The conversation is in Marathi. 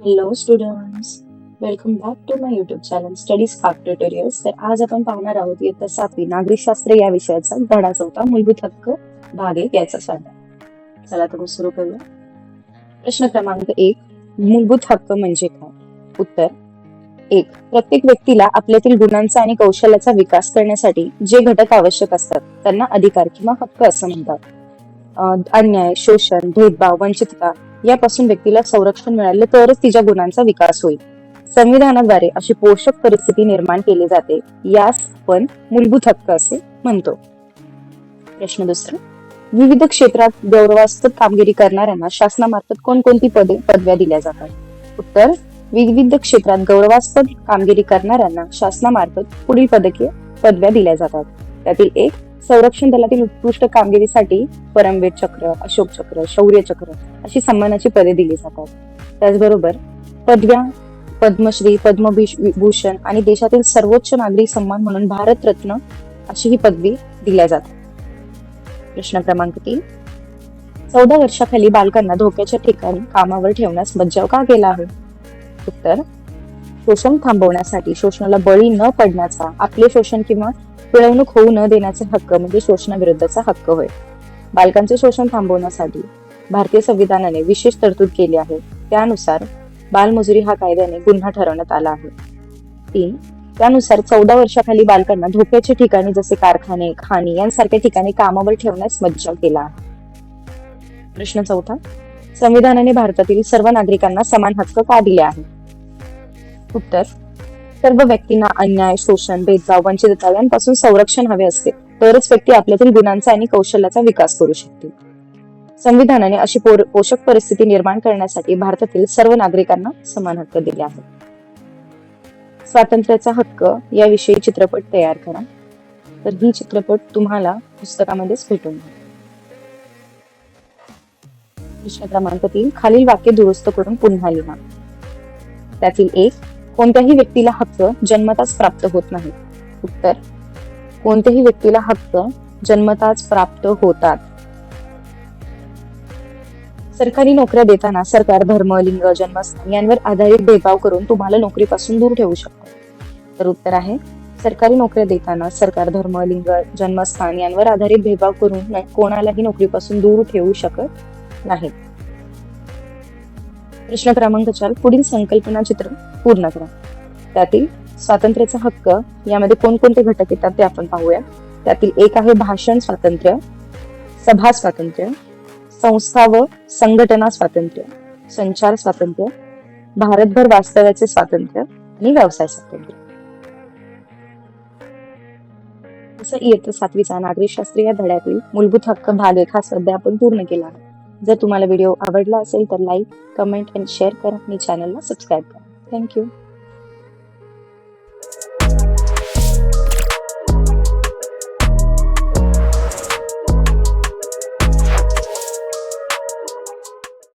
Hello students welcome back to my YouTube channel study spark tutorials तर आज आपण पाहणार आहोत इयत्ता सातवी नागरिकशास्त्र या विषयाचा धडा चौथा मूलभूत हक्क भाग एक याचा स्वाध्याय चला तर सुरू करूया. प्रश्न क्रमांक एक मूलभूत हक्क म्हणजे काय? उत्तर एक प्रत्येक व्यक्तीला आपल्यातील गुणांचा आणि कौशल्याचा विकास करण्यासाठी जे घटक आवश्यक असतात त्यांना अधिकार किंवा हक्क असं म्हणतात. अन्याय शोषण भेदभाव वंचितता यापासून व्यक्तीला संरक्षण मिळाले तरच तिच्या गुणांचा विकास होईल. संविधानाद्वारे अशी पोषक परिस्थिती निर्माण केली जाते यास आपण मूलभूत हक्क असे म्हणतो. प्रश्न दुसरा. विविध क्षेत्रात गौरवास्पद कामगिरी करणाऱ्यांना शासनामार्फत कोणकोणती पदे पदव्या दिल्या जातात? उत्तर विविध क्षेत्रात गौरवास्पद कामगिरी करणाऱ्यांना शासनामार्फत पुढील पदके पदव्या दिल्या जातात. त्यातील एक संरक्षण दलातील उत्कृष्ट कामगिरीसाठी परमवीर चक्र अशोक चक्र शौर्य चक्र अशी सन्मानाची पदे दिली जातात. त्याचबरोबर पदव्या पद्मश्री पद्मभूषण आणि देशातील सर्वोच्च नागरिक सन्मान म्हणून भारतरत्न अशी ही पदवी दिल्या जाते प्रश्न क्रमांक तीन. चौदा वर्षाखाली बालकांना धोक्याच्या ठिकाणी कामावर ठेवण्यास मज्जाव का केला आहे? उत्तर शोषण थांबवण्यासाठी शोषणाला बळी न पडण्याचा आपले शोषण किंवा पिळवणूक होऊ न देण्याचे हक्क म्हणजे शोषणाविरुद्धचा हक्क होय. बालकांचे शोषण थांबवण्यासाठी भारतीय संविधानाने विशेष तरतूद केली आहे. त्यानुसार बालमजुरी हा कायद्याने गुन्हा ठरवण्यात आला आहे. तीन त्यानुसार चौदा वर्षाखाली बालकांना धोक्याच्या ठिकाणी जसे कारखाने खाणी यांसारख्या ठिकाणी कामावर ठेवण्यास मज्जाव केला आहे. प्रश्न चौथा संविधानाने भारतातील सर्व नागरिकांना समान हक्क का दिले आहे? उत्तर सर्व व्यक्तींना अन्याय शोषण भेदभाव वंचितता यांपासून संरक्षण हवे असते. तरच व्यक्ती आपल्यातील गुणांचा आणि कौशल्याचा विकास करू शकते. संविधानाने अशी पोषक परिस्थिती निर्माण करण्यासाठी भारतातील सर्व नागरिकांना समान हक्क दिले आहेत. स्वातंत्र्याचा हक्क याविषयी चित्रपट तयार करा. तर ही चित्रपट तुम्हाला पुस्तकामध्येच भेटून प्रश्न क्रमांक तीन खालील वाक्य दुरुस्त करून पुन्हा लिहा. त्यातील एक कोणत्याही व्यक्तीला हक्क जन्मताच प्राप्त होत नाही. उत्तर कोणत्याही व्यक्तीला हक्क जन्मताच प्राप्त होतात. सरकारी नोकऱ्या देताना सरकार धर्म लिंग जन्मस्थान यांवर आधारित भेदभाव करून तुम्हाला नोकरीपासून दूर ठेवू शकतो. तर उत्तर आहे सरकारी नोकऱ्या देताना सरकार धर्म लिंग जन्मस्थान यांवर आधारित भेदभाव करून कोणालाही नोकरीपासून दूर ठेवू शकत नाही. प्रश्न क्रमांक चार पुढील संकल्पना चित्र पूर्ण करा. त्यातील स्वातंत्र्याचा हक्क यामध्ये कोणकोणते घटक येतात ते आपण पाहूया. त्यातील एक आहे भाषण स्वातंत्र्य सभा स्वातंत्र्य संस्था व संघटना स्वातंत्र्य संचार स्वातंत्र्य भारतभर वास्तव्याचे स्वातंत्र्य आणि व्यवसाय स्वातंत्र्य. असं इयत्ता सातवीचा नागरिकशास्त्र या धड्यातील मूलभूत हक्क भाग हा सध्या आपण पूर्ण केला. आहे जर तुम्हाला व्हिडिओ आवडला असेल तर लाईक कमेंट आणि शेअर करा आणि चॅनलला सबस्क्राईब करा. Thank you.